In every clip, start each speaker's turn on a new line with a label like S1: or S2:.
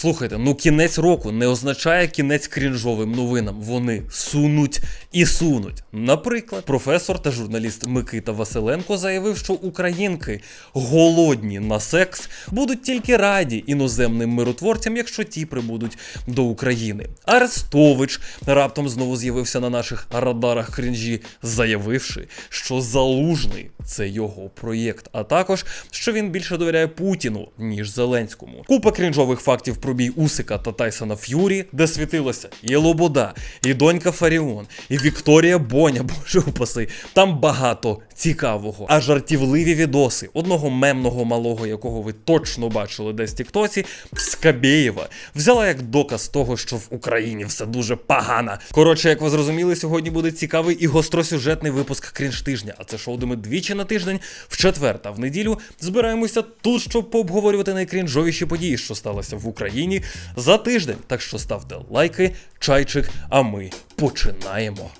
S1: слухайте, ну кінець року не означає кінець крінжовим новинам. Вони сунуть і сунуть. Наприклад, професор та журналіст Микита Василенко заявив, що українки голодні на секс будуть тільки раді іноземним миротворцям, якщо ті прибудуть до України. Арестович раптом знову з'явився на наших радарах крінжі, заявивши, що залужний це його проєкт, а також що він більше довіряє Путіну ніж Зеленському. Купа крінжових фактів про бій Усика та Тайсона Ф'юрі, де світилося і Лобода, і донька Фаріон, і Вікторія Боня, боже упаси. Там багато цікавого. А жартівливі відоси одного мемного малого, якого ви точно бачили десь в Тіктоці, Скабєєва, взяла як доказ того, що в Україні все дуже погано. Коротше, як ви зрозуміли, сьогодні буде цікавий і гостросюжетний випуск крінж тижня. А це шоу, де ми двічі на тиждень, в четвер та в неділю збираємося тут, щоб пообговорювати найкрінжовіші події, що сталося в Україні за тиждень. Так що ставте лайки, чайчик, а ми починаємо.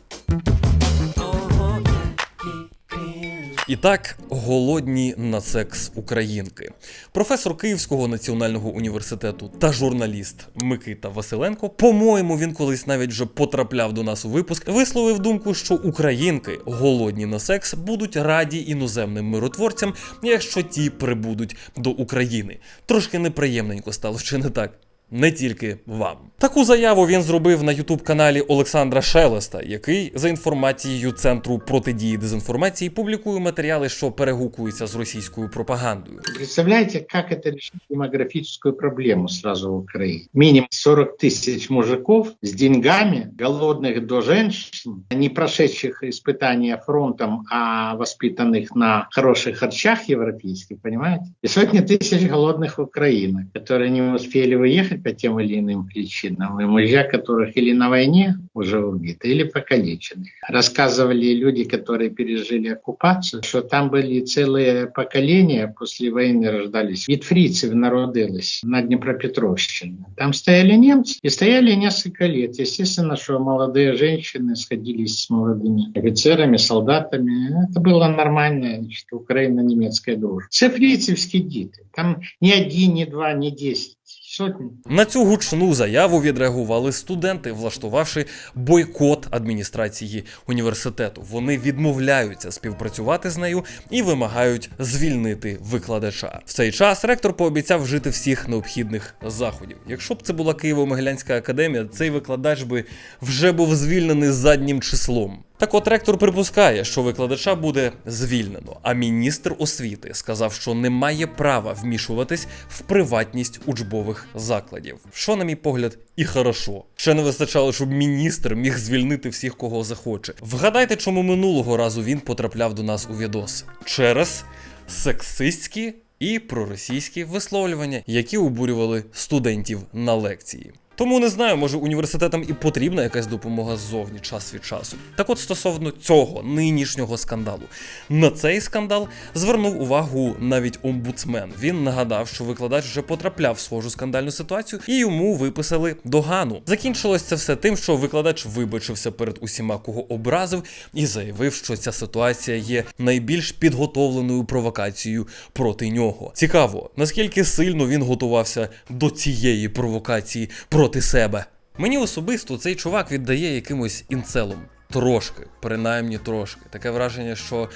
S1: І так, голодні на секс українки. Професор Київського національного університету та журналіст Микита Василенко, по-моєму, він колись навіть вже потрапляв до нас у випуск, висловив думку, що українки голодні на секс будуть раді іноземним миротворцям, якщо ті прибудуть до України. Трошки неприємненько стало, чи не так? Не тільки вам. Таку заяву він зробив на ютуб-каналі Олександра Шелеста, який, за інформацією Центру протидії дезінформації, публікує матеріали, що перегукуються з російською пропагандою.
S2: Представляете, как это решит демографическую проблему сразу в Украине? Минимум 40 тысяч мужиков с деньгами, голодных до женщин, не прошедших испытания фронтом, а воспитанных на хороших харчах европейских, понимаете? И сотни тысяч голодных украинок, которые не успели выехать По тем или иным причинам, и мужья которых или на войне уже убиты, или покалечены. Рассказывали люди, которые пережили оккупацию, что там были целые поколения после войны рождались. Витфрицев народилось на Днепропетровщине. Там стояли немцы и стояли несколько лет. Естественно, что молодые женщины сходились с молодыми офицерами, солдатами. Это было нормально, значит, Украина-немецкая дружба. Це фрицевські діти. Там ни один, ни два, ни десять. Сотні.
S1: На цю гучну заяву відреагували студенти, влаштувавши бойкот адміністрації університету. Вони відмовляються співпрацювати з нею і вимагають звільнити викладача. В цей час ректор пообіцяв вжити всіх необхідних заходів. Якщо б це була Києво-Могилянська академія, цей викладач би вже був звільнений заднім числом. Так от ректор припускає, що викладача буде звільнено, а міністр освіти сказав, що не має права вмішуватись в приватність учбових закладів. Що, на мій погляд, і хорошо. Ще не вистачало, щоб міністр міг звільнити всіх, кого захоче. Вгадайте, чому минулого разу він потрапляв до нас у відос через сексистські і проросійські висловлювання, які обурювали студентів на лекції. Тому не знаю, може університетам і потрібна якась допомога ззовні час від часу. Так от стосовно цього нинішнього скандалу, на цей скандал звернув увагу навіть омбудсмен. Він нагадав, що викладач вже потрапляв в схожу скандальну ситуацію, і йому виписали догану. Закінчилось це все тим, що викладач вибачився перед усіма, кого образив, і заявив, що ця ситуація є найбільш підготовленою провокацією проти нього. Цікаво, наскільки сильно він готувався до цієї провокації проти себе. Мені особисто цей чувак віддає якимось інцелом. Трошки, принаймні трошки. Таке враження, що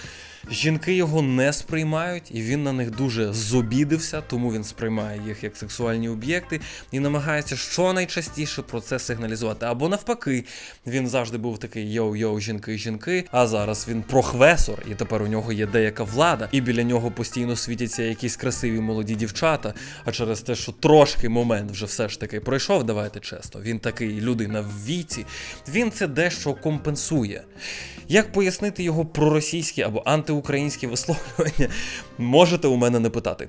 S1: жінки його не сприймають, і він на них дуже зобідився, тому він сприймає їх як сексуальні об'єкти і намагається щонайчастіше про це сигналізувати. Або навпаки, він завжди був такий йоу-йоу, жінки, жінки. А зараз він прохвесор, і тепер у нього є деяка влада, і біля нього постійно світяться якісь красиві молоді дівчата. А через те, що трошки момент вже все ж таки пройшов, давайте чесно. Він такий людина в віці, він це дещо компенсує. Як пояснити його проросійські або антиукраїнські висловлювання, можете у мене не питати.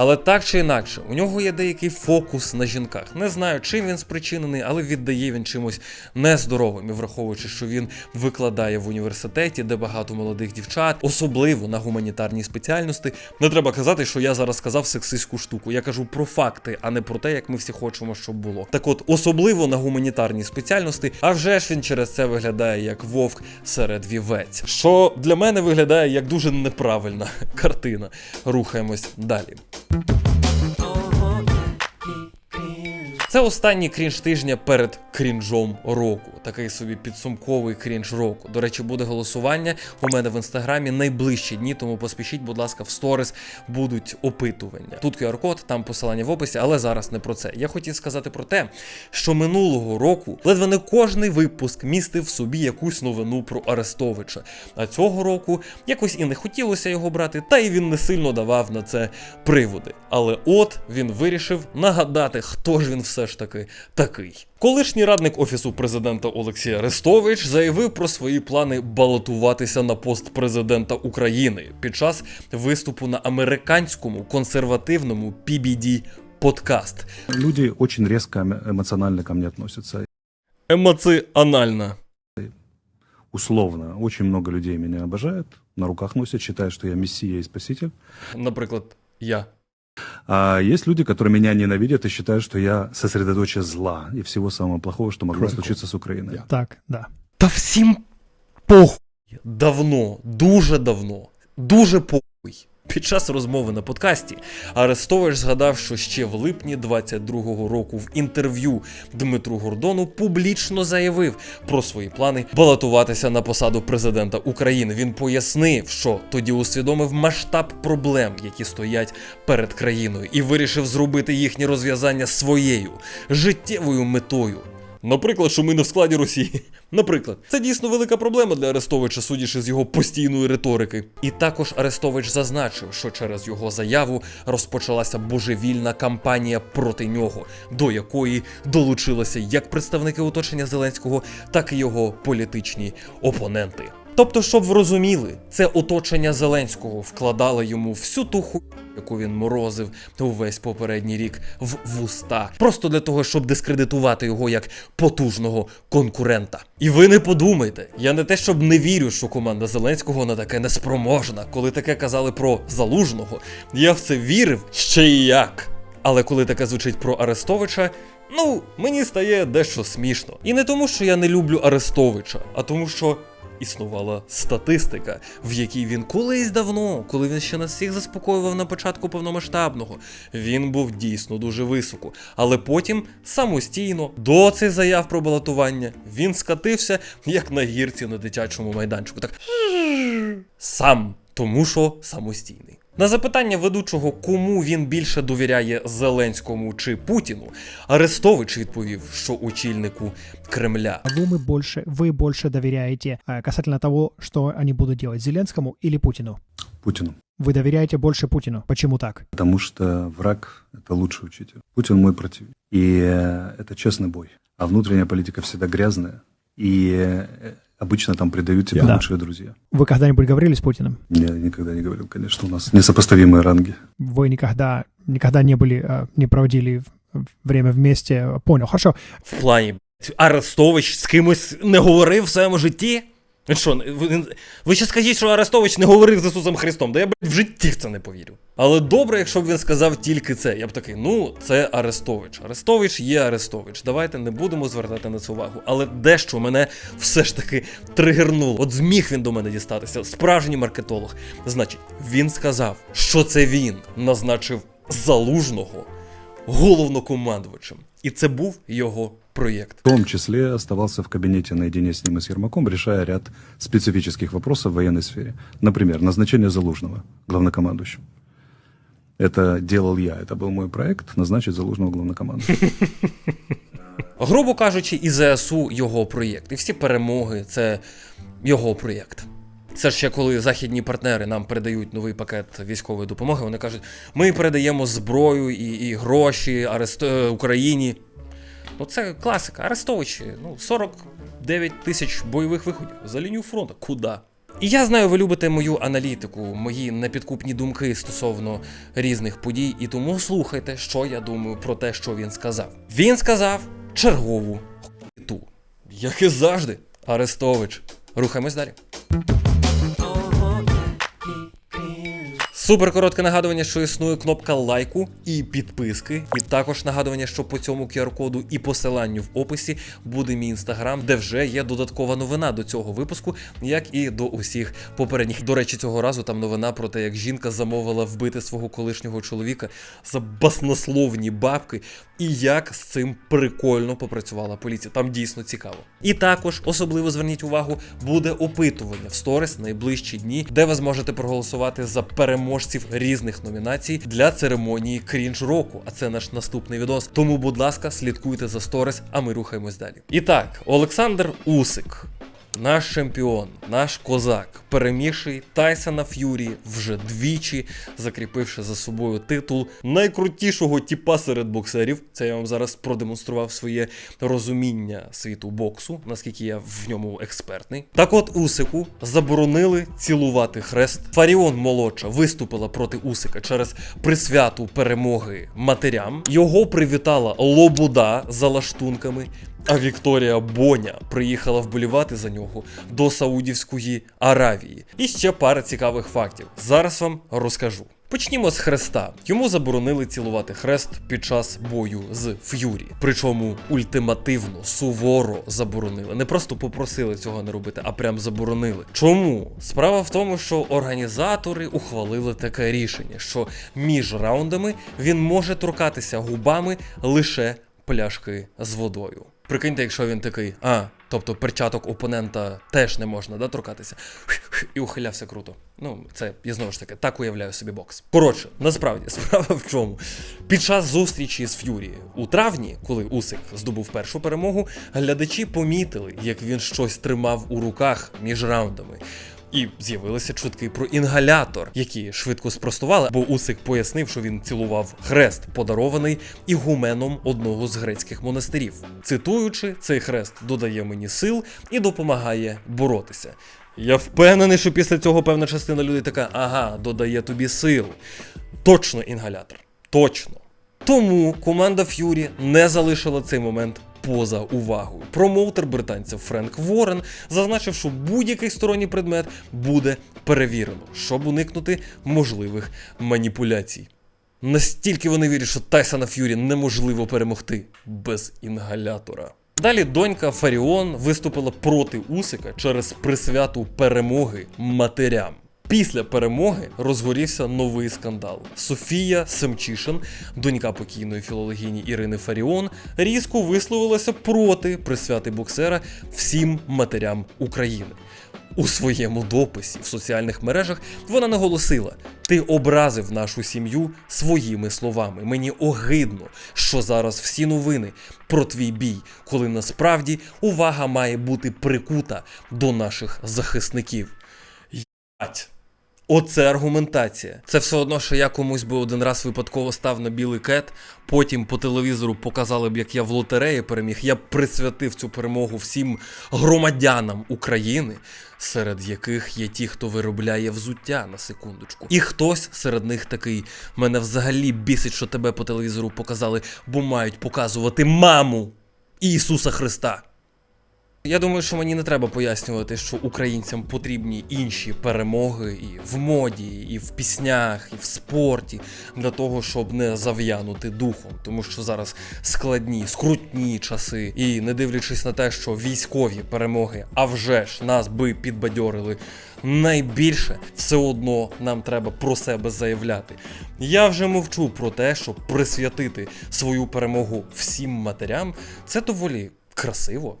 S1: Але так чи інакше, у нього є деякий фокус на жінках. Не знаю, чим він спричинений, але віддає він чимось нездоровим, і враховуючи, що він викладає в університеті, де багато молодих дівчат, особливо на гуманітарній спеціальності. Не треба казати, що я зараз сказав сексистську штуку. Я кажу про факти, а не про те, як ми всі хочемо, щоб було. Так от, особливо на гуманітарній спеціальності, а вже ж він через це виглядає як вовк серед вівець. Що для мене виглядає як дуже неправильна картина. Рухаємось далі. Thank you Це останній крінж тижня перед крінжом року. Такий собі підсумковий крінж року. До речі, буде голосування у мене в інстаграмі найближчі дні, тому поспішіть, будь ласка, в сторіс будуть опитування. Тут QR-код, там посилання в описі, але зараз не про це. Я хотів сказати про те, що минулого року ледве не кожний випуск містив в собі якусь новину про Арестовича. А цього року якось і не хотілося його брати, та й він не сильно давав на це приводи. Але от він вирішив нагадати, хто ж він все ж таки такий. Колишній радник офісу президента Олексій Арестович заявив про свої плани балотуватися на пост президента України під час виступу на американському консервативному PBD подкаст.
S3: Люди очень резко эмо- эмоционально ко мне относятся.
S1: Емоціональна.
S3: Условно, очень много людей меня обожают, на руках носят, считают, что я мессия и спаситель.
S1: Наприклад, я.
S3: А есть люди, которые меня ненавидят и считают, что я сосредоточие зла и всего самого плохого, что могло случиться с Украиной.
S4: Так, да.
S1: Та всім похуй. Давно, дуже давно, дуже похуй. Під час розмови на подкасті Арестович згадав, що ще в липні 22-го року в інтерв'ю Дмитру Гордону публічно заявив про свої плани балотуватися на посаду президента України. Він пояснив, що тоді усвідомив масштаб проблем, які стоять перед країною, і вирішив зробити їхнє розв'язання своєю життєвою метою. Наприклад, що ми не в складі Росії. Наприклад, це дійсно велика проблема для Арестовича, судячи з його постійної риторики. І також Арестович зазначив, що через його заяву розпочалася божевільна кампанія проти нього, до якої долучилися як представники оточення Зеленського, так і його політичні опоненти. Тобто, щоб ви розуміли, це оточення Зеленського вкладало йому всю ту ху яку він морозив увесь попередній рік в вуста, просто для того, щоб дискредитувати його як потужного конкурента. І ви не подумайте, я не те, щоб не вірю, що команда Зеленського на таке неспроможна. Коли таке казали про залужного, я в це вірив ще і як. Але коли таке звучить про Арестовича, ну мені стає дещо смішно. І не тому, що я не люблю Арестовича, а тому, що існувала статистика, в якій він колись давно, коли він ще нас всіх заспокоював на початку повномасштабного, він був дійсно дуже високо. Але потім самостійно до цих заяв про балотування він скатився як на гірці на дитячому майданчику. Так сам, тому що самостійний. На запитання ведучого, кому він більше довіряє Зеленському чи Путіну, Арестович відповів, що очільнику Кремля.
S4: А Кому мы больше, вы больше доверяете э, касательно того, что они будут делать, Зеленскому или Путину?
S3: Путину.
S4: Вы доверяете больше Путину. Почему так?
S3: Потому что враг – это лучший учитель. Путин мой противник. И э, это честный бой. А внутренняя политика всегда грязная. И э, обычно там предают тебя
S4: Да.
S3: лучшие друзья.
S4: Вы когда-нибудь говорили с Путиным?
S3: Я никогда не говорил, конечно, у нас несопоставимые ранги.
S4: Вы никогда, никогда не были, э, не проводили в- время вместе? Понял. Хорошо.
S1: В плані «Блядь, Арестович з кимось не говорив в своєму житті? Що, ви, ви ще скажіть, що Арестович не говорив з Ісусом Христом, да я блядь, в житті в це не повірю. Але добре, якщо б він сказав тільки це. Я б такий, ну, це Арестович. Арестович є Арестович. Давайте не будемо звертати на це увагу. Але дещо мене все ж таки тригернуло. От зміг він до мене дістатися. Справжній маркетолог. Значить, він сказав, що це він назначив залужного головнокомандувачем. І це був його проєкт.
S3: В том числе оставался в кабинете наедине с ним и с Ермаком, решая ряд специфических вопросов в военной сфере. Например, назначение Залужного главнокомандующим. Это делал я, это был мой проект, назначить Залужного главнокомандующим.
S1: Грубо кажучи, і ЗСУ його проєкт. І всі перемоги це його проєкт. Це ж ще коли західні партнери нам передають новий пакет військової допомоги, вони кажуть, ми передаємо зброю і, і гроші Арест... е, Україні. Ну це класика. Арестовичі, ну 49 тисяч бойових виходів за лінію фронту. Куда? І я знаю, ви любите мою аналітику, мої непідкупні думки стосовно різних подій, і тому слухайте, що я думаю про те, що він сказав. Він сказав чергову хуйту. Як і завжди, Арестович. Рухаємось далі. Супер коротке нагадування, що існує кнопка лайку і підписки, і також нагадування, що по цьому QR-коду і посиланню в описі буде мій інстаграм, де вже є додаткова новина до цього випуску, як і до усіх попередніх. До речі, цього разу там новина про те, як жінка замовила вбити свого колишнього чоловіка за баснословні бабки, і як з цим прикольно попрацювала поліція. Там дійсно цікаво. І також особливо зверніть увагу, буде опитування в сторіс найближчі дні, де ви зможете проголосувати за переможців різних номінацій для церемонії крінж року. А це наш наступний відос. Тому, будь ласка, слідкуйте за сторис, а ми рухаємось далі. І так, Олександр Усик. Наш чемпіон, наш козак, перемігший Тайсона Ф'юрі вже двічі, закріпивши за собою титул найкрутішого тіпа серед боксерів. Це я вам зараз продемонстрував своє розуміння світу боксу, наскільки я в ньому експертний. Так от Усику заборонили цілувати хрест. Фаріон молодша виступила проти Усика через присвяту перемоги матерям. Його привітала Лобуда за лаштунками. А Вікторія Боня приїхала вболівати за нього до Саудівської Аравії. І ще пара цікавих фактів. Зараз вам розкажу. Почнімо з хреста. Йому заборонили цілувати хрест під час бою з Ф'юрі. Причому ультимативно, суворо заборонили. Не просто попросили цього не робити, а прям заборонили. Чому? Справа в тому, що організатори ухвалили таке рішення, що між раундами він може торкатися губами лише пляшки з водою. Прикиньте, якщо він такий, а, тобто перчаток опонента теж не можна да, торкатися, і ухилявся круто. Ну, це я знову ж таки так уявляю собі бокс. Коротше, насправді справа в чому? Під час зустрічі з Ф'юрі у травні, коли Усик здобув першу перемогу, глядачі помітили, як він щось тримав у руках між раундами. І з'явилися чутки про інгалятор, які швидко спростували, бо Усик пояснив, що він цілував хрест, подарований ігуменом одного з грецьких монастирів. Цитуючи, цей хрест додає мені сил і допомагає боротися. Я впевнений, що після цього певна частина людей така: ага, додає тобі сил. Точно інгалятор. Точно. Тому команда Ф'юрі не залишила цей момент поза увагою. Промоутер британців Френк Ворен зазначив, що будь-який сторонній предмет буде перевірено, щоб уникнути можливих маніпуляцій. Настільки вони вірять, що Тайсона Ф'юрі неможливо перемогти без інгалятора. Далі донька Фаріон виступила проти Усика через присвяту перемоги матерям. Після перемоги розгорівся новий скандал. Софія Семчишин, донька покійної філологині Ірини Фаріон, різко висловилася проти присвяти боксера всім матерям України. У своєму дописі в соціальних мережах вона наголосила: ти образив нашу сім'ю своїми словами. Мені огидно, що зараз всі новини про твій бій, коли насправді увага має бути прикута до наших захисників. Ять. Оце аргументація. Це все одно, що я комусь би один раз випадково став на білий кет, потім по телевізору показали б, як я в лотереї переміг. Я б присвятив цю перемогу всім громадянам України, серед яких є ті, хто виробляє взуття на секундочку. І хтось серед них такий: мене взагалі бісить, що тебе по телевізору показали, бо мають показувати маму Ісуса Христа. Я думаю, що мені не треба пояснювати, що українцям потрібні інші перемоги і в моді, і в піснях, і в спорті для того, щоб не зав'янути духом, тому що зараз складні, скрутні часи, і не дивлячись на те, що військові перемоги, а вже ж нас би підбадьорили найбільше, все одно нам треба про себе заявляти. Я вже мовчу про те, щоб присвятити свою перемогу всім матерям, це доволі красиво.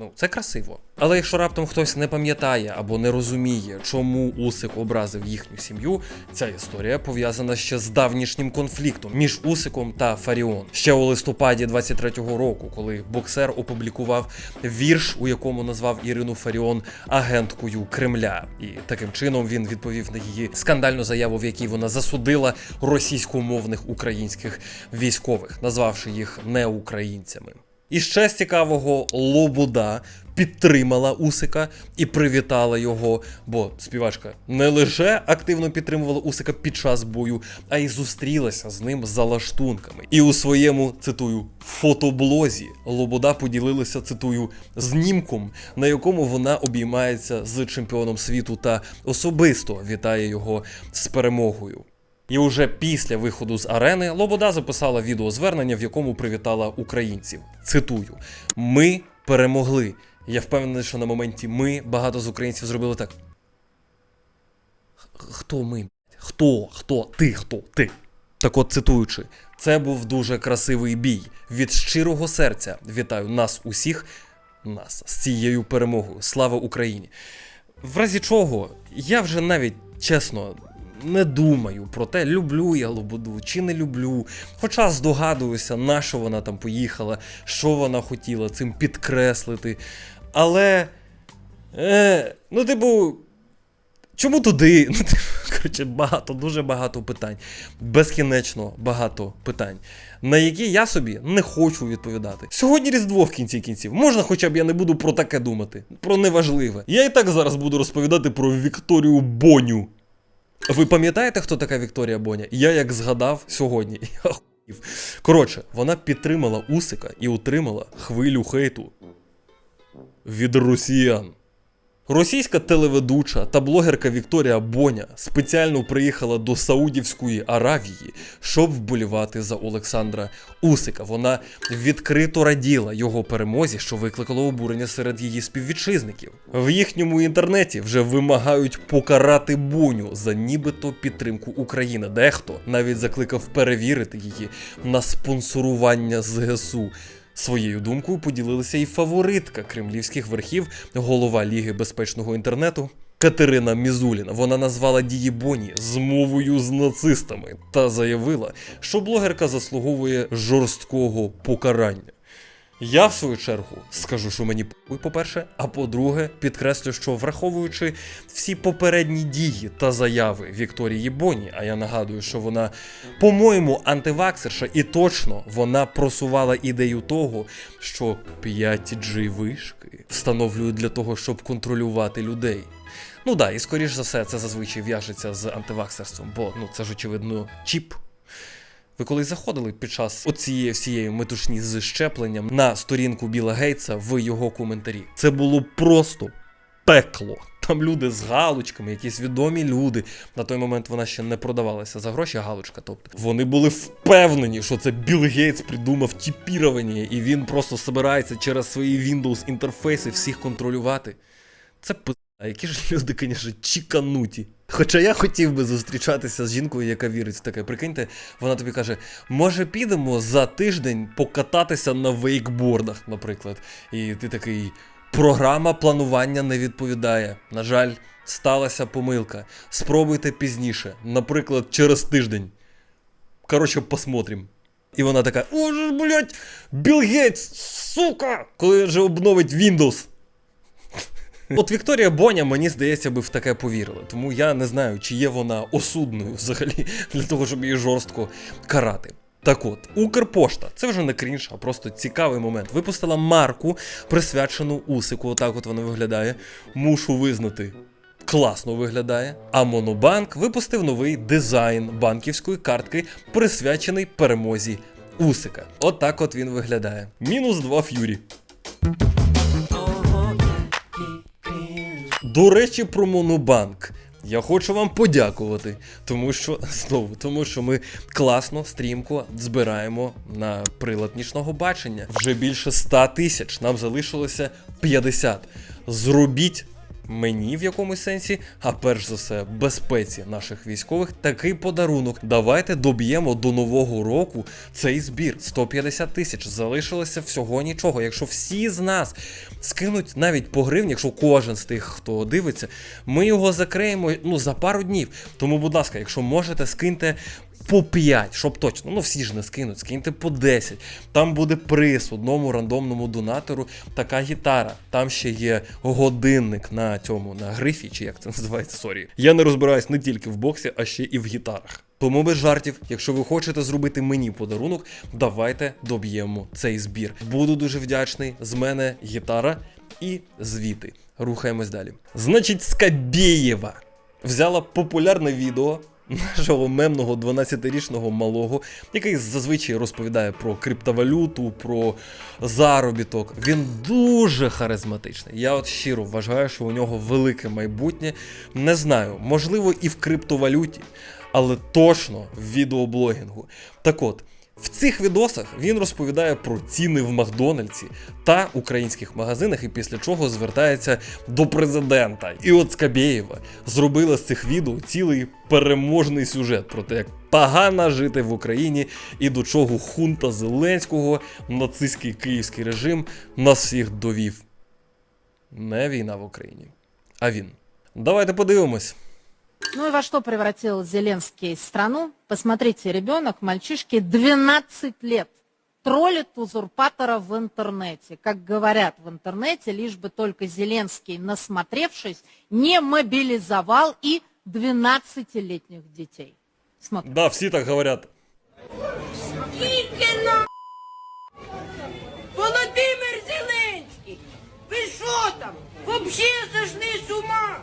S1: Ну, це красиво. Але якщо раптом хтось не пам'ятає або не розуміє, чому Усик образив їхню сім'ю, ця історія пов'язана ще з давнішнім конфліктом між Усиком та Фаріон. Ще у листопаді 23-го року, коли боксер опублікував вірш, у якому назвав Ірину Фаріон агенткою Кремля, і таким чином він відповів на її скандальну заяву, в якій вона засудила російськомовних українських військових, назвавши їх неукраїнцями. І ще з цікавого Лобода підтримала Усика і привітала його, бо співачка не лише активно підтримувала Усика під час бою, а й зустрілася з ним за лаштунками. І у своєму цитую фотоблозі Лобода поділилася цитую знімком, на якому вона обіймається з чемпіоном світу та особисто вітає його з перемогою. І уже після виходу з арени Лобода записала відеозвернення, в якому привітала українців. Цитую: Ми перемогли. Я впевнений, що на моменті ми багато з українців зробили так. Хто ми? Хто? Хто? Ти хто? Ти? Так от цитуючи, це був дуже красивий бій. Від щирого серця вітаю нас усіх, нас з цією перемогою. Слава Україні! В разі чого, я вже навіть чесно не думаю про те, люблю я Лободу чи не люблю. Хоча здогадуюся, на що вона там поїхала, що вона хотіла цим підкреслити. Але. Е, ну, типу. Чому туди? Ну, типу, коротше, багато, дуже багато питань. Безкінечно багато питань, на які я собі не хочу відповідати. Сьогодні Різдво в кінці кінців. Можна, хоча б я не буду про таке думати, про неважливе. Я і так зараз буду розповідати про Вікторію Боню. Ви пам'ятаєте, хто така Вікторія Боня? Я як згадав сьогодні. Я охуїв. Коротше, вона підтримала Усика і утримала хвилю хейту від росіян. Російська телеведуча та блогерка Вікторія Боня спеціально приїхала до Саудівської Аравії, щоб вболівати за Олександра Усика. Вона відкрито раділа його перемозі, що викликало обурення серед її співвітчизників. В їхньому інтернеті вже вимагають покарати Боню за нібито підтримку України. Дехто навіть закликав перевірити її на спонсорування ЗСУ. Своєю думкою поділилася і фаворитка кремлівських верхів, голова Ліги безпечного інтернету Катерина Мізуліна. Вона назвала дії Боні змовою з нацистами та заявила, що блогерка заслуговує жорсткого покарання. Я, в свою чергу, скажу, що мені по-перше, а по-друге, підкреслю, що враховуючи всі попередні дії та заяви Вікторії Боні, а я нагадую, що вона, по-моєму, антиваксерша, і точно вона просувала ідею того, що 5G вишки встановлюють для того, щоб контролювати людей. Ну да, і скоріш за все, це зазвичай в'яжеться з антиваксерством, бо ну це ж очевидно чіп. Ви коли заходили під час оцієї всієї метушні з щепленням на сторінку Біла Гейтса в його коментарі? Це було просто пекло. Там люди з галочками, якісь відомі люди. На той момент вона ще не продавалася за гроші галочка. Тобто вони були впевнені, що це Білл Гейтс придумав чіпірування, і він просто збирається через свої Windows інтерфейси всіх контролювати. Це пи***. А які ж люди, звісно, чікануті. Хоча я хотів би зустрічатися з жінкою, яка вірить в таке. Прикиньте, вона тобі каже: може, підемо за тиждень покататися на вейкбордах, наприклад. І ти такий. Програма планування не відповідає. На жаль, сталася помилка. Спробуйте пізніше, наприклад, через тиждень. Коротше, посмотрим. І вона така: О, блядь, Білл Гейтс, сука! Коли вже обновить Windows. От Вікторія Боня, мені здається, би в таке повірила. Тому я не знаю, чи є вона осудною взагалі для того, щоб її жорстко карати. Так от, Укрпошта, це вже не крінж, а просто цікавий момент. Випустила марку, присвячену Усику. Отак от вона виглядає. Мушу визнати. Класно виглядає. А Монобанк випустив новий дизайн банківської картки, присвячений перемозі Усика. Отак от він виглядає. Мінус 2 ф'юрі. До речі, про Монобанк. Я хочу вам подякувати, тому що знову, тому що ми класно, стрімко збираємо на прилад нічного бачення. Вже більше 100 тисяч. Нам залишилося 50. Зробіть мені в якомусь сенсі, а перш за все, безпеці наших військових такий подарунок. Давайте доб'ємо до нового року цей збір. 150 тисяч. Залишилося всього нічого. Якщо всі з нас скинуть навіть по гривні, якщо кожен з тих, хто дивиться, ми його закриємо ну за пару днів. Тому, будь ласка, якщо можете, скиньте. По 5, щоб точно, ну всі ж не скинуть, скиньте по 10. Там буде приз одному рандомному донатору, така гітара. Там ще є годинник на цьому, на грифі, чи як це називається, сорі. Я не розбираюсь не тільки в боксі, а ще і в гітарах. Тому без жартів, якщо ви хочете зробити мені подарунок, давайте доб'ємо цей збір. Буду дуже вдячний. З мене гітара і звіти. Рухаємось далі. Значить, Скабєєва взяла популярне відео нашого мемного 12-річного малого, який зазвичай розповідає про криптовалюту, про заробіток. Він дуже харизматичний. Я от щиро вважаю, що у нього велике майбутнє. Не знаю, можливо, і в криптовалюті, але точно в відеоблогінгу. Так от. В цих відосах він розповідає про ціни в Макдональдсі та українських магазинах, і після чого звертається до президента. І от Скабєєва зробила з цих відео цілий переможний сюжет про те, як погано жити в Україні і до чого хунта Зеленського, нацистський київський режим нас всіх довів. Не війна в Україні, а він. Давайте подивимось.
S5: Ну и во что превратил Зеленский страну? Посмотрите, ребенок, мальчишке 12 лет, троллит узурпатора в интернете. Как говорят в интернете, лишь бы только Зеленский, насмотревшись, не мобилизовал и 12-летних детей. Смотрим.
S1: Да, всі так говорять.
S6: Тільки на Володимир Зеленський! Ви що там? Вообще зашли з ума?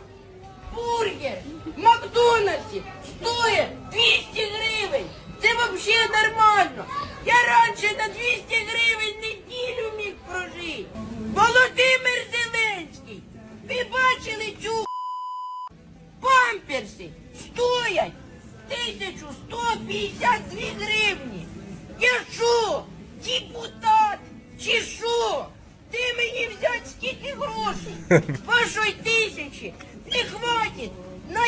S6: Бургер в Макдональдсі стоїть 200 гривень! Це вообще нормально! Я раніше на 200 гривень неділю міг прожити! Володимир Зеленський! Ви бачили цю памперси стоять 1152 гривні. Я що, депутат чи що? Ти мені взять скільки грошей? Вашої тисячі не хватить на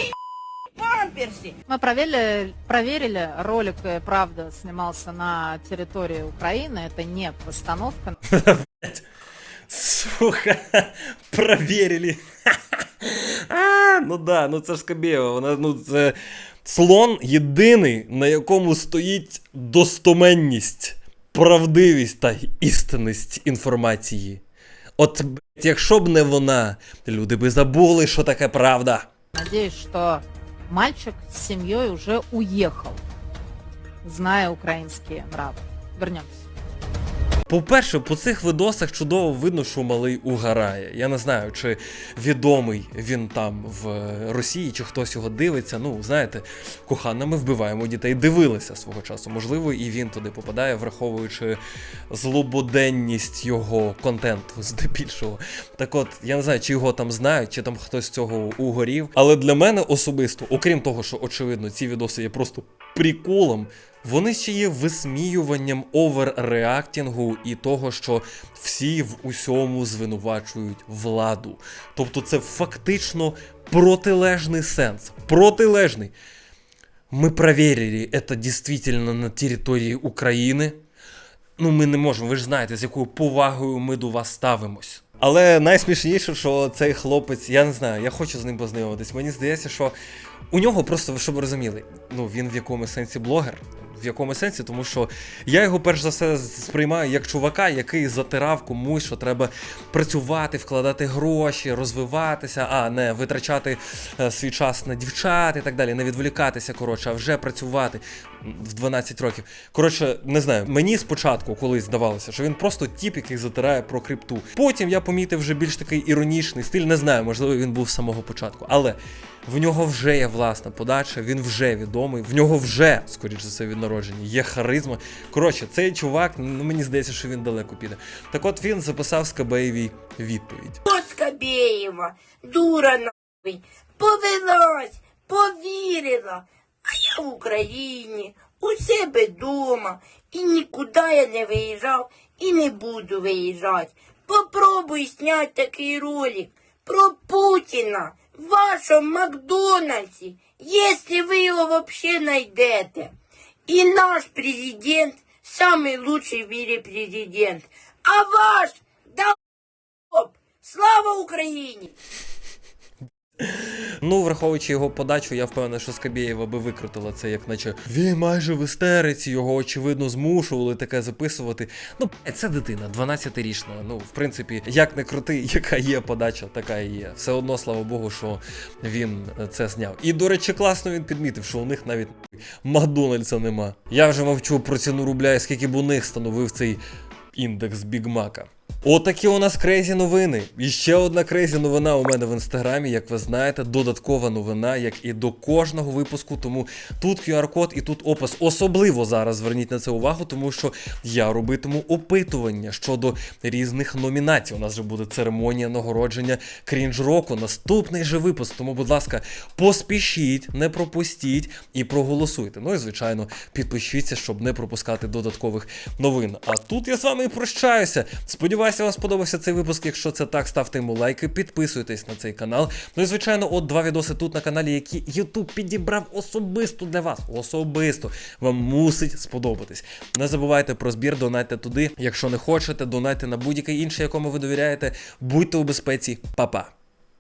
S6: памперси.
S5: Мы проверили, проверили, ролик, э, правда, снимался на территории Украины, это не постановка.
S1: Сука, проверили. А, ну да, ну це ж Скабєва, вона, ну це слон єдиний, на якому стоїть достоменність, правдивість та істинність інформації. От, якщо б не вона, люди би забули, що таке правда.
S5: Надеюсь, что мальчик с семьей уже уехал, зная украинские нравы. Вернемся.
S1: По-перше, по цих видосах чудово видно, що малий угорає. Я не знаю, чи відомий він там в Росії, чи хтось його дивиться. Ну, знаєте, кохана, ми вбиваємо дітей. Дивилися свого часу. Можливо, і він туди попадає, враховуючи злободенність його контенту здебільшого. Так от, я не знаю, чи його там знають, чи там хтось з цього угорів. Але для мене особисто, окрім того, що очевидно, ці відоси є просто приколом. Вони ще є висміюванням оверреактінгу і того, що всі в усьому звинувачують владу. Тобто це фактично протилежний сенс. Протилежний. Ми проверили, это действительно на території України. Ну, ми не можемо, ви ж знаєте, з якою повагою ми до вас ставимось. Але найсмішніше, що цей хлопець, я не знаю, я хочу з ним познайомитись. Мені здається, що у нього просто, щоб ви розуміли, ну він в якому сенсі блогер. В якому сенсі, тому що я його перш за все сприймаю як чувака, який затирав комусь, що треба працювати, вкладати гроші, розвиватися, а не витрачати е, свій час на дівчат і так далі, не відволікатися, коротше, а вже працювати в 12 років. Коротше, не знаю, мені спочатку колись здавалося, що він просто тіп, який затирає про крипту. Потім я помітив вже більш такий іронічний стиль, не знаю, можливо, він був з самого початку. Але в нього вже є власна подача, він вже відомий, в нього вже, скоріш за все, від народження, є харизма. Коротше, цей чувак, ну мені здається, що він далеко піде. Так от він записав Скабеєвій відповідь.
S6: Скабєєва, дура нахуй, повелась, повірила. А я в Україні, у себе дома, і нікуди я не виїжджав і не буду виїжджати. Попробуй зняти такий ролик про Путіна в вашому Макдональдсі, якщо ви його вообще знайдете. І наш президент самый лучший в мире президент. А ваш да Слава Україні!
S1: Ну, враховуючи його подачу, я впевнений, що Скабєєва би викрутила це, як наче він майже в істериці, його очевидно змушували таке записувати. Ну, це дитина, 12-річна. Ну, в принципі, як не крути, яка є подача, така і є. Все одно, слава Богу, що він це зняв. І, до речі, класно він підмітив, що у них навіть Макдональдса нема. Я вже мовчу про ціну рубля, і скільки б у них становив цей індекс Бігмака. Отакі у нас крейзі новини. І ще одна крейзі новина у мене в інстаграмі, як ви знаєте, додаткова новина, як і до кожного випуску. Тому тут QR-код і тут опис. Особливо зараз зверніть на це увагу, тому що я робитиму опитування щодо різних номінацій. У нас же буде церемонія нагородження крінж року. Наступний же випуск. Тому, будь ласка, поспішіть, не пропустіть і проголосуйте. Ну і звичайно, підпишіться, щоб не пропускати додаткових новин. А тут я з вами і прощаюся. Сподіваюся, вам сподобався цей випуск. Якщо це так, ставте йому лайки, підписуйтесь на цей канал. Ну і звичайно, от два відоси тут на каналі, які YouTube підібрав особисто для вас. Особисто вам мусить сподобатись. Не забувайте про збір, донайте туди. Якщо не хочете, донайте на будь-який інший, якому ви довіряєте. Будьте у безпеці, Па-па.